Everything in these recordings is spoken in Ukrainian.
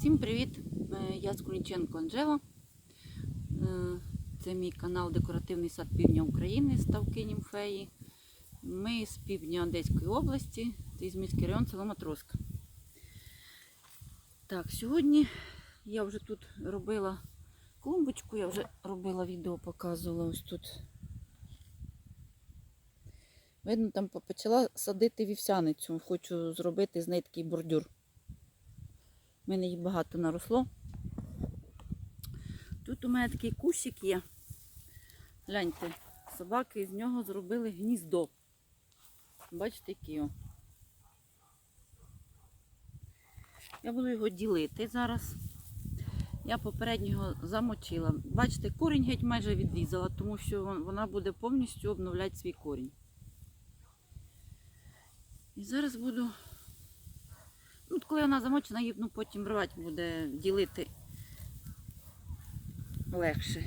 Всім привіт! Е, Я Скуніченко Анжела. Е, Це мій канал Декоративний сад Півдня України Ставки Німфеї. Ми з півдня Одеської області, це Ізмільський район, село Матроска. Так, сьогодні я вже тут робила клумбочку, я вже робила відео, показувала ось тут. Видно, там почала садити вівсяницю. Хочу зробити з неї такий бордюр. У мене їх багато наросло. Тут у мене такий кущик є. Гляньте, собаки з нього зробили гніздо. Бачите, який його. Я буду його ділити зараз. Я попереднього замочила. Бачите, корінь геть майже відрізала, тому що вона буде повністю обновляти свій корінь. І зараз буду Ну, коли вона замочена, її ну, потім рвати буде ділити легше.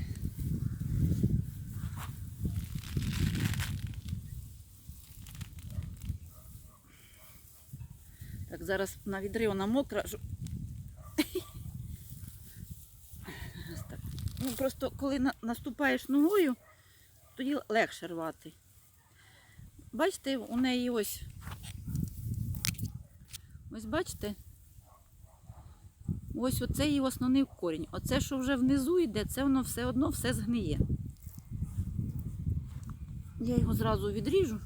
Так, зараз на відри вона мокра. Ну, просто коли на- наступаєш ногою, тоді легше рвати. Бачите, у неї ось Ось бачите? Ось оце її основний корінь. Оце, що вже внизу йде, це воно все одно все згниє. Я його зразу відріжу.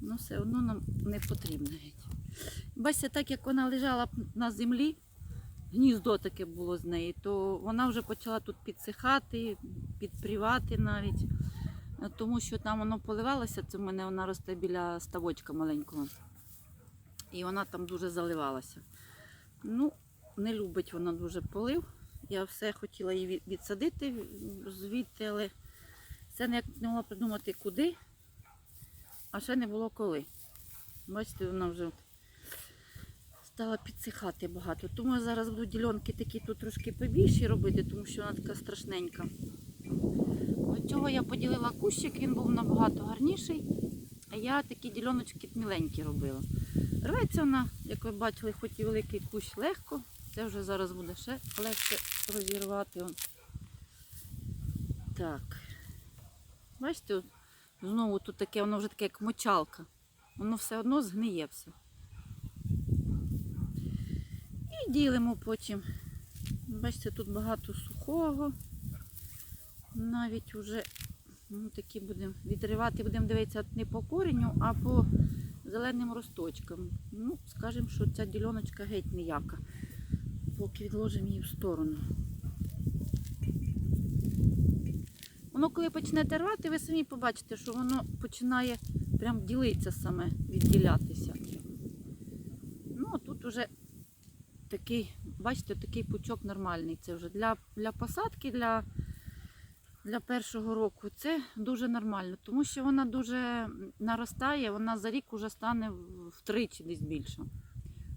Ну, все одно нам не потрібно геть. Бачите, так як вона лежала на землі, гніздо таке було з неї, то вона вже почала тут підсихати, підпрівати навіть. Е, Тому що там воно поливалося, це в мене вона росте біля ставочка маленького. І вона там дуже заливалася. Ну, не любить вона дуже полив. Я все хотіла її відсадити звідти, але все ніяк не могла придумати куди, а ще не було коли. Бачите, вона вже стала підсихати багато. Тому я зараз буду ділянки такі тут трошки побільші робити, тому що вона така страшненька. Цього я поділила кущик, він був набагато гарніший. А я такі діляночки міленькі робила. Рветься вона, як ви бачили, хоч і великий кущ легко. Це вже зараз буде ще легше розірвати. Так. Бачите, знову тут таке, воно вже таке, як мочалка. Воно все одно згниє все. І ділимо потім. Бачите, тут багато сухого навіть вже ну, такі будемо відривати, будемо дивитися не по коренню, а по зеленим росточкам. Ну, скажемо, що ця діляночка геть ніяка. Поки відложимо її в сторону. Воно, коли почнете рвати, ви самі побачите, що воно починає прям ділитися саме, відділятися. Ну, а тут вже такий, бачите, такий пучок нормальний. Це вже для, для посадки, для для першого року це дуже нормально, тому що вона дуже наростає, вона за рік вже стане втричі десь більше.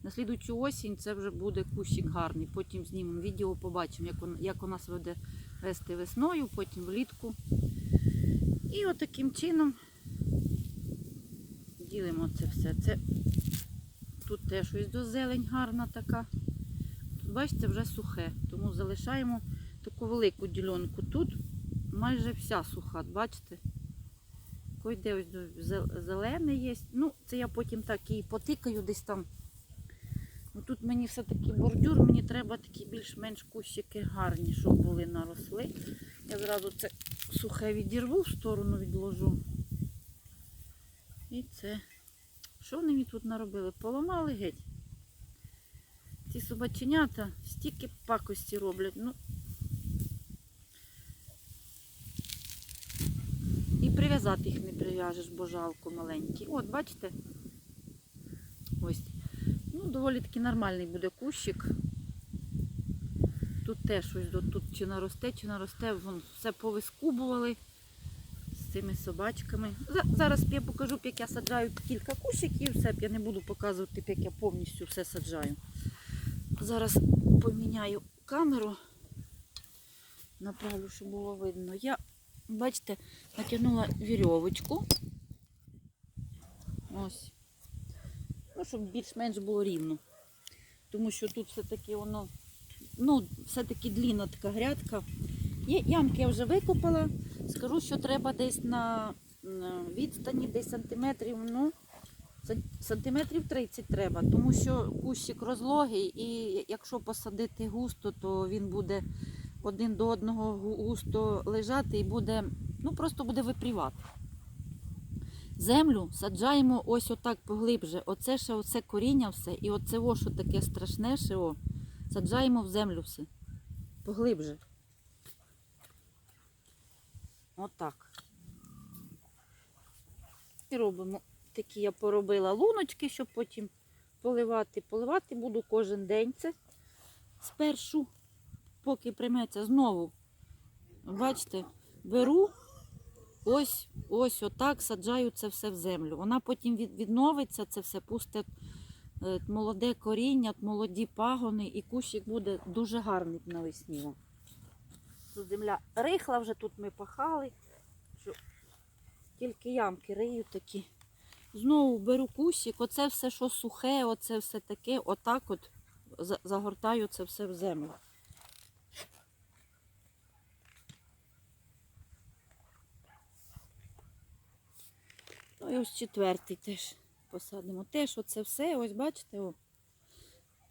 На слідуючу осінь це вже буде кущик гарний. Потім знімемо відео, побачимо, як вона, як вона буде вести весною, потім влітку. І отаким чином ділимо це все. Це тут теж ось до зелень гарна така. Тут, бачите, вже сухе, тому залишаємо таку велику ділянку тут майже вся суха, бачите? Койде ось зелене є. Ну, це я потім так і потикаю десь там. Ну, тут мені все-таки бордюр, мені треба такі більш-менш кущики гарні, щоб були наросли. Я зразу це сухе відірву в сторону відложу. І це. Що вони мені тут наробили? Поламали геть. Ці собаченята стільки пакості роблять. Ну, І прив'язати їх не прив'яжеш, бо жалко маленькі. От, бачите? Ось. Ну, доволі таки нормальний буде кущик. Тут теж ось тут чи наросте, чи наросте, вон все повискубували з цими собачками. Зараз я покажу, як я саджаю кілька кущиків, все, я не буду показувати, як я повністю все саджаю. Зараз поміняю камеру, направлю, щоб було видно. Я бачите, натягнула вірьовочку. Ось. Ну, щоб більш-менш було рівно. Тому що тут все-таки воно, ну, все-таки длінна така грядка. Є ямки я вже викопала. Скажу, що треба десь на, відстані, десь сантиметрів, ну, сантиметрів 30 треба, тому що кущик розлогий, і якщо посадити густо, то він буде один до одного густо лежати і буде, ну просто буде випрівати. Землю саджаємо ось отак поглибше. Оце ще оце коріння все, і оце о, що таке страшне, ще о, саджаємо в землю все. Поглибше. Отак. І робимо такі я поробила луночки, щоб потім поливати. Поливати буду кожен день це спершу, поки прийметься знову. Бачите, беру ось, ось отак саджаю це все в землю. Вона потім відновиться, це все пусте е, молоде коріння, молоді пагони, і кущик буде дуже гарний навесні. Тут земля рихла, вже тут ми пахали. Тільки ямки рию такі. Знову беру кущик, оце все, що сухе, оце все таке, отак от загортаю це все в землю. Ось четвертий теж посадимо. Теж оце все, ось бачите, о.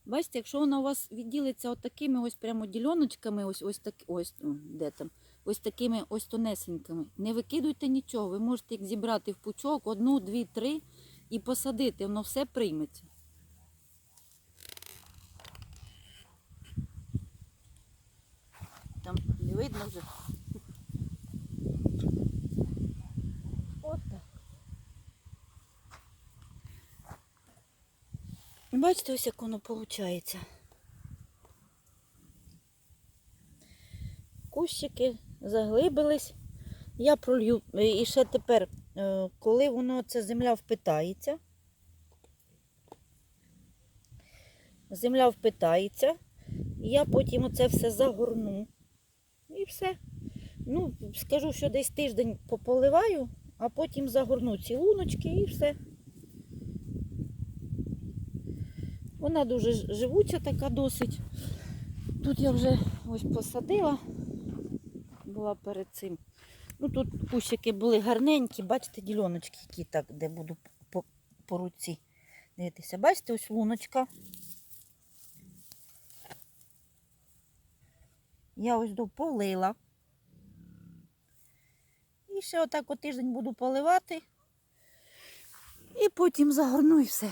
Бачите, якщо вона у вас відділиться отакими ось прямо діляночками, ось ось так, ось де там, ось такими ось тонесенькими, не викидуйте нічого. Ви можете їх зібрати в пучок, одну, дві, три і посадити, воно все прийметься. Там не видно вже. Бачите, ось як воно виходить. Кущики заглибились. Я пролью. І ще тепер, е, коли воно ця земля впитається, земля впитається, я потім оце все загорну. І все. Ну, скажу, що десь тиждень пополиваю, а потім загорну ці луночки і все. Вона дуже живуча така досить. Тут я вже ось посадила, була перед цим. Ну тут кущики були гарненькі, бачите, діляночки, які так, де буду по, по руці дивитися. Бачите, ось луночка. Я ось дополила. І ще отак от тиждень буду поливати. І потім загорну і все.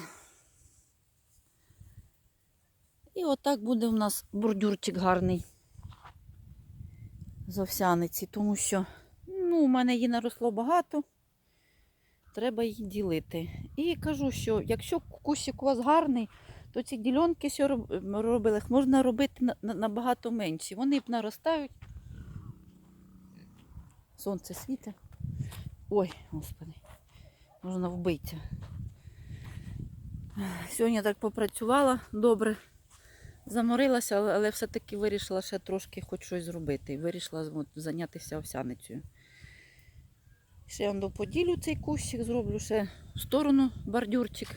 І отак буде у нас бордюрчик гарний з овсяниці, тому що ну, у мене її наросло багато, треба її ділити. І кажу, що якщо кущик у вас гарний, то ці ділянки, що робили, їх можна робити на- на- набагато менші. Вони б наростають. Сонце світить. Ой, господи, можна вбитися. Сьогодні так попрацювала добре. Заморилася, але, все-таки вирішила ще трошки хоч щось зробити. Вирішила зайнятися овсяницею. Ще я поділю цей кущик, зроблю ще в сторону бордюрчик.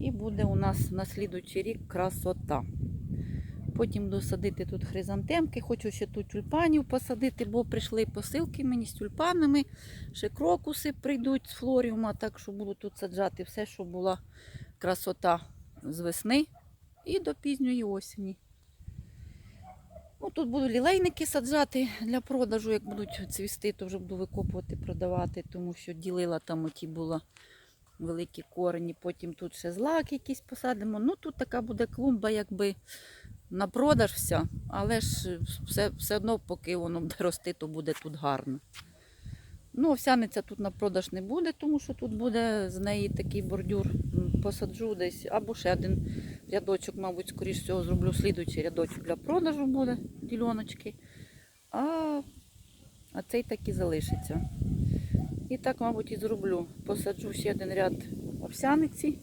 І буде у нас на слідуючий рік красота. Потім досадити тут хризантемки, хочу ще тут тюльпанів посадити, бо прийшли посилки мені з тюльпанами. Ще крокуси прийдуть з флоріума, так що буду тут саджати все, щоб була красота з весни і до пізньої осені. Ну, тут буду лілейники саджати для продажу, як будуть цвісти, то вже буду викопувати, продавати, тому що ділила там оті була великі корені. Потім тут ще злак якийсь посадимо. Ну тут така буде клумба, якби на продаж вся, але ж все, все одно, поки воно буде рости, то буде тут гарно. Ну, овсяниця тут на продаж не буде, тому що тут буде з неї такий бордюр. Посаджу десь, або ще один рядочок, мабуть, скоріш всього, зроблю слідуючий рядочок для продажу буде, діляночки. А, а цей так і залишиться. І так, мабуть, і зроблю. Посаджу ще один ряд овсяниці,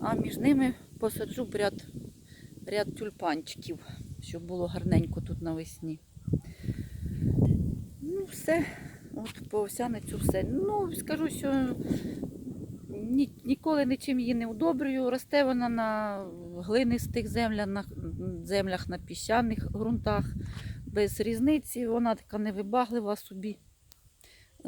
а між ними посаджу ряд, ряд тюльпанчиків, щоб було гарненько тут навесні. Ну, все. От по овсяницю все. Ну, скажу, що ні, ніколи нічим її не удобрюю. Росте вона на глинистих землях, на землях, на піщаних ґрунтах. Без різниці, вона така невибаглива собі.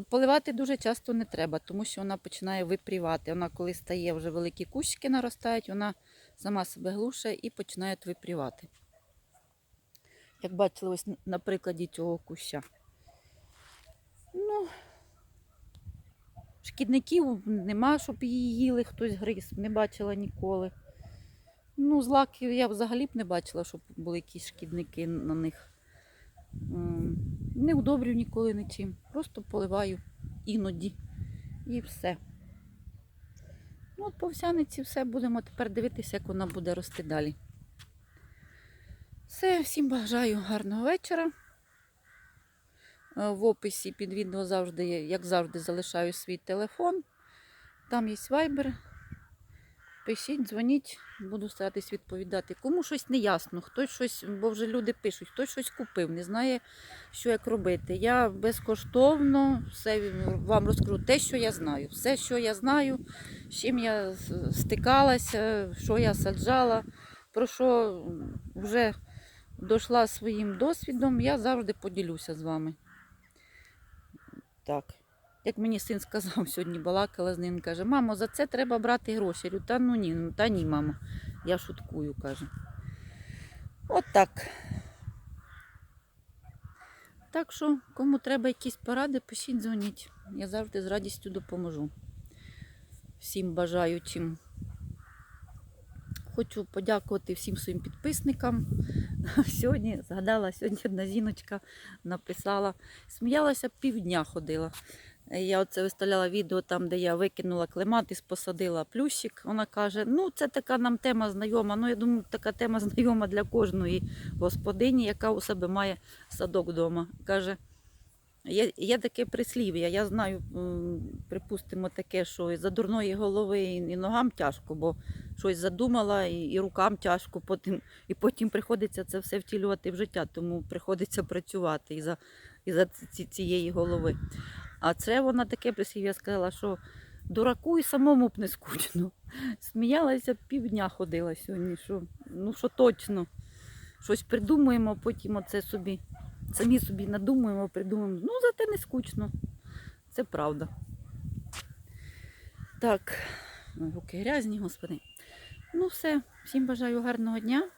Поливати дуже часто не треба, тому що вона починає випрівати. Вона, коли стає вже великі кущики наростають, вона сама себе глушає і починає випрівати. Як бачили ось на прикладі цього куща. Ну, шкідників нема, щоб її їли, хтось гриз, не бачила ніколи. Ну, злаків я взагалі б не бачила, щоб були якісь шкідники на них. Не удобрюю ніколи нічим. Просто поливаю іноді. І все. Ну, от по овсяниці все будемо тепер дивитися, як вона буде рости далі. Все, всім бажаю гарного вечора. Е, В описі під відео завжди, як завжди, залишаю свій телефон. Там є вайбер. Пишіть, дзвоніть, буду старатись відповідати. Кому щось не ясно, хтось щось, бо вже люди пишуть, хтось щось купив, не знає, що як робити. Я безкоштовно все вам розкажу те, що я знаю. Все, що я знаю, з чим я стикалася, що я саджала, про що вже дійшла своїм досвідом, я завжди поділюся з вами. Так. Як мені син сказав сьогодні, балакала з ним, каже, мамо, за це треба брати гроші. Я та ну ні, ну та ні, мамо. Я шуткую, каже. От так. Так що, кому треба якісь поради, пишіть, дзвоніть. Я завжди з радістю допоможу. Всім бажаючим. Хочу подякувати всім своїм підписникам. Сьогодні згадала, сьогодні одна жіночка написала, сміялася півдня ходила. Я оце виставляла відео там, де я викинула клематис, посадила плющик. Вона каже: ну це така нам тема знайома. Ну, я думаю, така тема знайома для кожної господині, яка у себе має садок вдома. Каже, є, є таке прислів'я. Я знаю, припустимо, таке, що і за дурної голови і, і ногам тяжко, бо щось задумала, і, і рукам тяжко, потім, і потім приходиться це все втілювати в життя, тому приходиться працювати із-за, із-за ці- цієї голови. А це вона таке прислів'я сказала, що дураку і самому б не скучно. Сміялася, півдня ходила сьогодні, що ну що точно. Щось придумуємо, потім оце собі, самі собі надумуємо, придумуємо. Ну, зате не скучно. Це правда. Так, руки грязні, господи. Ну, все, всім бажаю гарного дня.